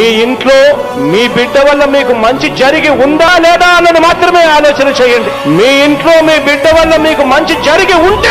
మీ ఇంట్లో మీ బిడ్డ వల్ల మీకు మంచి జరిగి ఉందా లేదా అన్నది మాత్రమే ఆలోచన చేయండి. మీ ఇంట్లో మీ బిడ్డ వల్ల మీకు మంచి జరిగి ఉంటే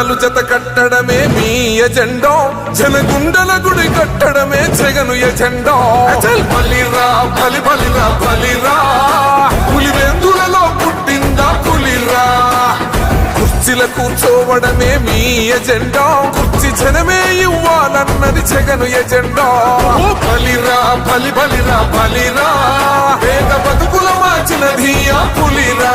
జెండలు జత కట్టడమే మీ ఎజెండో. జనగుండల గుడి కట్టడమే జగను ఎజెండో. అచల్. బలిరా బలి బలిరా. బలిరా పులివెందులలో పుట్టిందా పులిరా. కుర్చీల కూర్చోవడమే మీ ఎజెండా. కుర్చీ జనమే ఇవ్వాలన్నది జగను ఎజెండా. ఓ బలిరా బలి బలిరా బలిరా. పేద బతుకుల మార్చిన ధీయా పులిరా.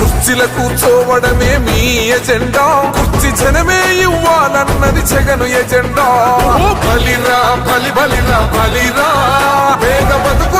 కుర్చీల కూర్చోవడమే మీ ఎజెండా. కుర్చీ జనమే ఇవ్వాలన్నది జగను ఎజెండా. బలిరా బలి బలిరా బలిరా. వేగ బతుకు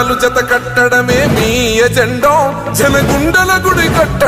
జెండలు జత కట్టడమే మీ ఎజెండో. జనగుండల గుడి కట్టడం